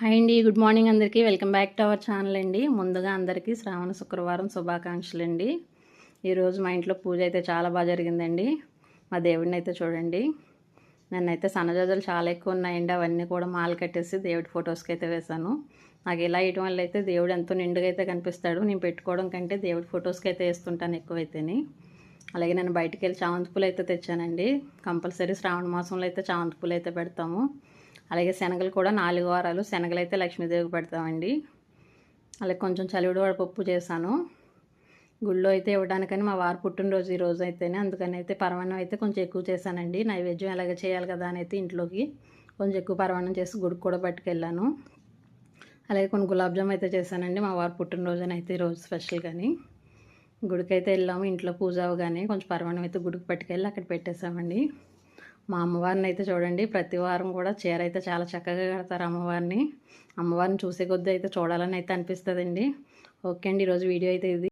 Hi అండి good morning అందరికీ. Welcome back to our channel అండి. ముందుగా అందరికీ శ్రావణ శుక్రవారం శుభాకాంక్షలు అండి. ఈరోజు మా ఇంట్లో పూజ అయితే చాలా బాగా జరిగిందండి. మా దేవుడిని అయితే చూడండి. నన్నైతే సన్నజాజులు చాలా ఎక్కువ ఉన్నాయండి. అవన్నీ కూడా మాల కట్టేసి దేవుడి ఫొటోస్కి అయితే వేశాను. నాకు ఇలా వేయటం వల్ల అయితే దేవుడు ఎంతో నిండుగా అయితే కనిపిస్తాడు. నేను పెట్టుకోవడం కంటే దేవుడి ఫొటోస్కి అయితే వేస్తుంటాను ఎక్కువైతేని. అలాగే నేను బయటికి వెళ్ళి చామంతి పూలు అయితే తెచ్చానండి. కంపల్సరీ శ్రావణ మాసంలో అయితే చామంతి పూలు అయితే పెడతాము. అలాగే శనగలు కూడా నాలుగు వారాలు శనగలు అయితే లక్ష్మీదేవికి పెడతామండి. అలాగే కొంచెం చలివిడి పప్పు చేశాను. గుళ్ళో అయితే ఇవ్వడానికని మా వారు పుట్టినరోజు ఈ రోజు అయితేనే అందుకని అయితే పరమాన్నం అయితే కొంచెం ఎక్కువ చేశానండి. నైవేద్యం ఎలాగ చేయాలి కదా అని అయితే ఇంట్లోకి కొంచెం ఎక్కువ పరమాన్నం చేసి గుడికి కూడా పట్టుకెళ్ళాను. అలాగే కొన్ని గులాబ్ జామ్ అయితే చేశానండి మా వారు పుట్టినరోజున అయితే ఈరోజు స్పెషల్ కానీ గుడికి అయితే వెళ్ళాము ఇంట్లో పూజ అవగానే కొంచెం పరమాన్నం అయితే గుడికి పట్టుకెళ్ళి అక్కడ పెట్టేశామండి. మా అమ్మవారిని అయితే చూడండి ప్రతి వారం కూడా చీర అయితే చాలా చక్కగా కడతారు అమ్మవారిని. అమ్మవారిని చూసే కొద్దీ అయితే చూడాలని అయితే అనిపిస్తుందండి. ఓకే అండి ఈరోజు వీడియో అయితే ఇది.